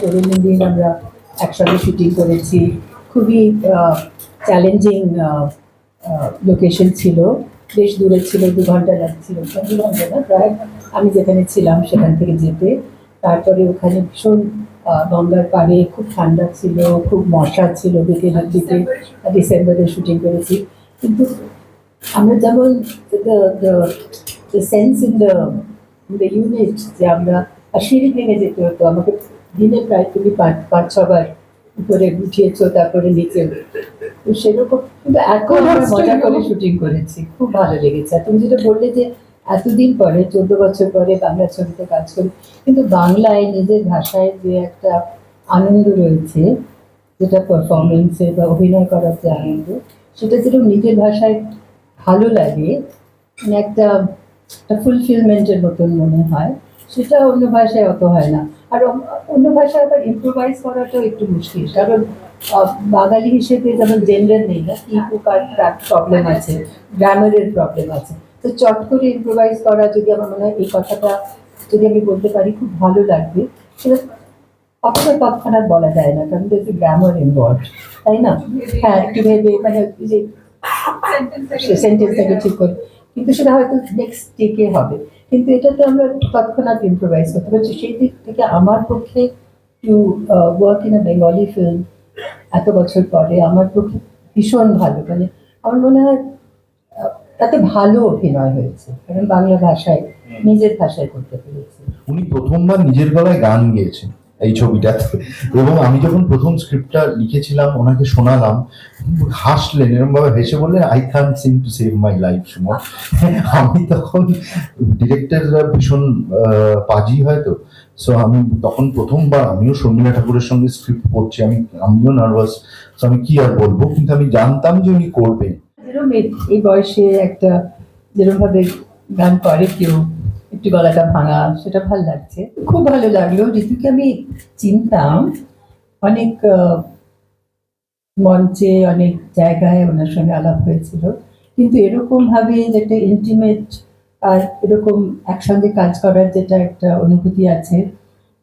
তরুণ দিন আমরা একসঙ্গে শুটিং করেছি খুবই চ্যালেঞ্জিং লোকেশন ছিল। বেশ দূরে ছিল, দু ঘণ্টা লাগছিল। দু ঘণ্টা না, প্রায় আমি যেখানে ছিলাম সেখান থেকে যেতে। তারপরে ওখানে ভীষণ গঙ্গার পাড়ে খুব ঠান্ডা ছিল, খুব মশা ছিল, বিকেলের দিকে, ডিসেম্বরে শুটিং করেছি। কিন্তু যেমন সেন্স ইন দ্য ইউনিট যে আমরা সিঁড়ি ভেঙে যেতে হতো আমাকে দিনে প্রায় তুমি পাঁচ পাঁচ ছবার উপরে উঠিয়েছো তারপরে নিচে তো সেরকম কিন্তু এখন মজা করে শুটিং করেছি খুব ভালো লেগেছে। আর তুমি যেটা বললে যে এতদিন পরে চোদ্দ বছর পরে বাংলা ছবিতে কাজ করি কিন্তু বাংলায় নিজের ভাষায় যে একটা আনন্দ রয়েছে যেটা পারফরমেন্সে বা অভিনয় করার যে আনন্দ সেটা যেরকম নিজের ভাষায় ভালো লাগে। মানে একটা একটা ফুলফিলমেন্টের মতন মনে হয়। সেটা অন্য ভাষায় অত হয় না। আর অন্য- ভাষায় আবার ইম্প্রোভাইজ করাটাও একটু মুশকিল। কারণ বাঙালি হিসেবে যেমন জেন্ডার নেই না, কি কার প্রবলেম আছে গ্রামারের প্রবলেম আছে। তো চট করে ইম্প্রোভাইজ করা যদি আমার মনে হয় এই কথাটা যদি আমি বলতে পারি, খুব ভালো লাগবে। সেটা অক্ষর তৎক্ষণাৎ বলা যায় না, কারণ গ্রামার ইনভলভ তাই না? হ্যাঁ একটু ভেবে মানে যে সেন্টেন্সটাকে ঠিক করে। কিন্তু সেটা হয়তো নেক্সট টেকে হবে। কিন্তু এটাতে আমরা তৎক্ষণাৎ ইম্প্রোভাইজ করতে পারছি। সেই দিক থেকে আমার পক্ষে to work in a Bengali film এত বছর পরে আমার পক্ষে ভীষণ ভালো। মানে আমার মনে হয় তাতে ভালো অভিনয় হয়েছে। কারণ বাংলা ভাষায় নিজের ভাষায় করতে পেরেছি। উনি প্রথমবার নিজের গলায় গান গেয়েছেন। এই ছবিটা এবং আমি যখন প্রথম স্ক্রিপ্টটা লিখেছিলাম, ওনাকে শোনালাম, হাসলেন এরকম ভাবে হেসে বললেন I can sing to save my life Suman. আমি তখন ডিরেক্টররা ভীষণ পাজি হয় তো। সো আমি তখন প্রথমবার, আমিও শর্মিলা ঠাকুরের সঙ্গে স্ক্রিপ্ট পড়ছি, আমি, আমিও নার্ভাস সো আমি কি আর বলব? কিন্তু আমি জানতাম যে উনি করবেন। এই বয়সে একটা যেরকম ভাবে গান করে কেউ একটু গলাটা ভাঙা, সেটা ভালো লাগছে। খুব ভালো লাগল, ঋতুকে আমি চিনতাম। অনেক মঞ্চে, অনেক জায়গায় ওনার সঙ্গে আলাপ হয়েছিল। কিন্তু এরকম ভাবে যেটা ইন্টিমেট আর এরকম একসঙ্গে কাজ করার যেটা একটা অনুভূতি আছে,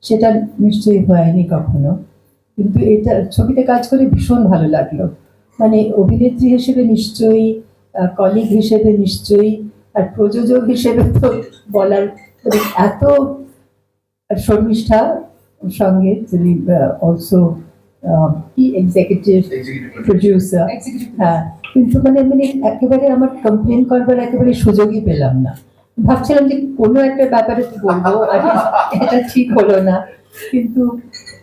সেটা নিশ্চয়ই হয়নি কখনো। কিন্তু এটা ছবিতে কাজ করে ভীষণ ভালো লাগল। মানে অভিনেত্রী হিসেবে নিশ্চয়ই কলিগ হিসেবে নিশ্চয়ই আর প্রযোজক হিসেবে তো বলার মানে এত শর্মিষ্ঠা সঙ্গে যিনি অলসো কি এক্সিকিউটিভ প্রডিউসার হ্যাঁ কিন্তু মানে মানে একেবারে আমার কমপ্লেন করবার একেবারে সুযোগই পেলাম না। ভাবছিলাম যে কোনো একটা ব্যাপারে তো বলব আর এটা ঠিক হলো না। কিন্তু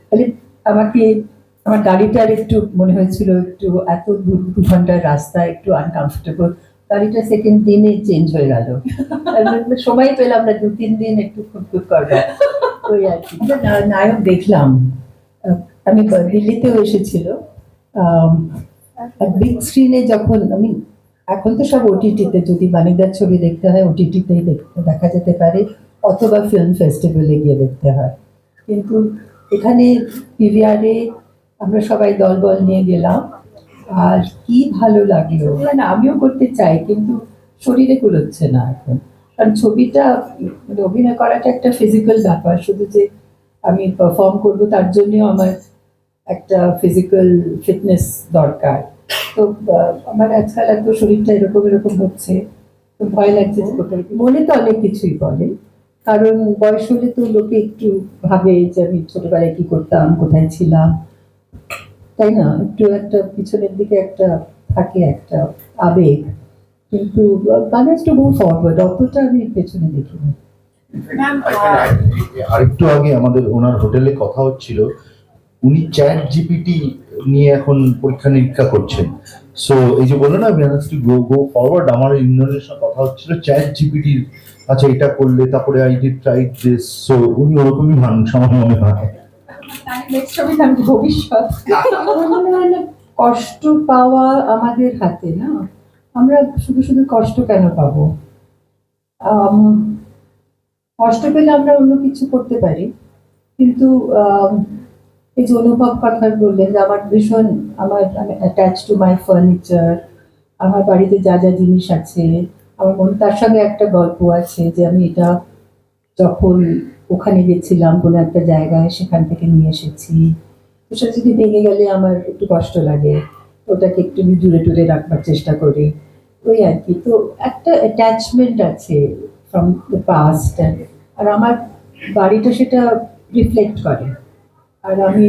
মানে আমাকে আমার গাড়িটার একটু মনে হয়েছিল একটু এত দু দু ঘণ্টার রাস্তা একটু আনকমফোর্টেবল গাড়িটা সেকেন্ড দিনে চেঞ্জ হয়ে গেল। সময় পেলাম না, দু, তিন দিন একটু খুঁতখুত করবার ওই আর কি। নায়ক দেখলাম। আমি দিল্লিতেও এসেছিল। বিগ স্ক্রিনে যখন আমি এখন তো সব ওটিটিতে যদি বাণিজ্যার ছবি দেখতে হয় ওটিটিতেই দেখা যেতে পারে, অথবা ফিল্ম ফেস্টিভ্যালে গিয়ে দেখতে হয়। কিন্তু এখানে পিভিআরে আমরা সবাই দলবল নিয়ে গেলাম। আর কি ভালো লাগল? মানে আমিও করতে চাই, কিন্তু শরীরে কুলোচ্ছে না এখন। কারণ ছবিটা মানে অভিনয় করাটা একটা ফিজিক্যাল ব্যাপার, শুধু যে আমি পারফর্ম করব তার জন্যও আমার একটা ফিজিক্যাল ফিটনেস দরকার। তো আমার আজকাল এত শরীরটা এরকম এরকম হচ্ছে, তো ভয় লাগছে মনে তো অনেক কিছুই বলে, কারণ বয়স হলে তো লোকে একটু ভাবে যে আমি ছোটবেলায় কি করতাম, কোথায় ছিলাম। তাই না? একটু একটা পিছনের দিকে একটা থাকে একটা আবেগ। কিন্তু গানের টু গো ফরওয়ার্ড অতটা আমি পেছনে দেখিনি। আরেকটু আগে আমাদের ওনার হোটেলে কথা হচ্ছিল উনি চ্যাট জিপিটি নিয়ে এখন পরীক্ষা নিরীক্ষা করছেন। সো এই যে বলল না টু গো গো ফরওয়ার্ড আমার ইন্দ্রনের সঙ্গে কথা হচ্ছিল চ্যাট জিপিটির আচ্ছা এটা করলে তারপরে I did try this so উনি ওরকমই মানুষ আমার মনে হয় ভবিষ্যৎ। কষ্ট পাওয়া আমাদের হাতে, না? আমরা শুধু শুধু কষ্ট কেন পাবো? কষ্ট পেলে আমরা অন্য কিছু করতে পারি, কিন্তু এই যে অনুভব কথা বললেন যে, আমার ভীষণ, আমার অ্যাটাচ টু মাই ফার্নিচার আমার বাড়িতে যা যা জিনিস আছে, আমার মনে তার সঙ্গে একটা গল্প আছে যে, আমি এটা যখন ওখানে গেছিলাম কোনো একটা জায়গায় সেখান থেকে নিয়ে এসেছি। সেটা যদি ভেঙে গেলে আমার একটু কষ্ট লাগে। ওটাকে একটু দূরে দূরে রাখবার চেষ্টা করি। ওই আর কি। তো একটা অ্যাটাচমেন্ট আছে ফ্রম দ্য পাস্ট আর আমার বাড়িটা সেটা রিফ্লেক্ট করে। আর আমি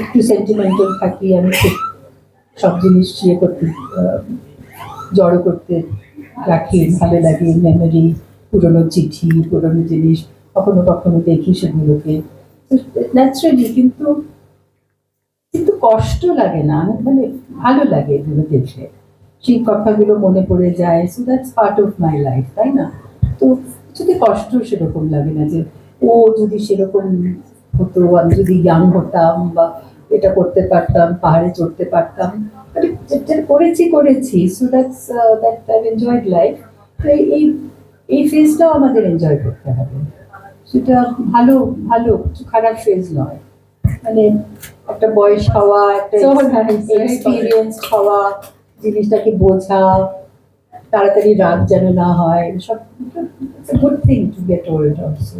একটু সেন্টিমেন্টাল থাকি, আমি সব জিনিস ইয়ে করতে জড়ো করতে রাখি। ভালো লাগে মেমোরি পুরনো চিঠি, পুরনো জিনিস। কখনো কখনো দেখি সেগুলোকে। ন্যাচারালি কিন্তু কিন্তু কষ্ট লাগে না। মানে ভালো লাগে এগুলো দেখে। সেই কথাগুলো মনে পড়ে যায়। So that's part of my life তাই না? তো যদি কষ্ট সেরকম লাগে না যে, ও যদি সেরকম হতো, আমি যদি ইয়াং হতাম বা এটা করতে পারতাম, পাহাড়ে চড়তে পারতাম। মানে করেছি করেছি। So that's that I enjoyed life এই এই ফেজটাও আমাদের এনজয় করতে হবে। সেটা ভালো ভালো কিছু খারাপ ফেজ নয়। মানে একটা বয়স হওয়া একটা এক্সপিরিয়েন্স হওয়া জিনিসটাকে বোঝা তাড়াতাড়ি রাগ যেন না হয় সব good thing to get old also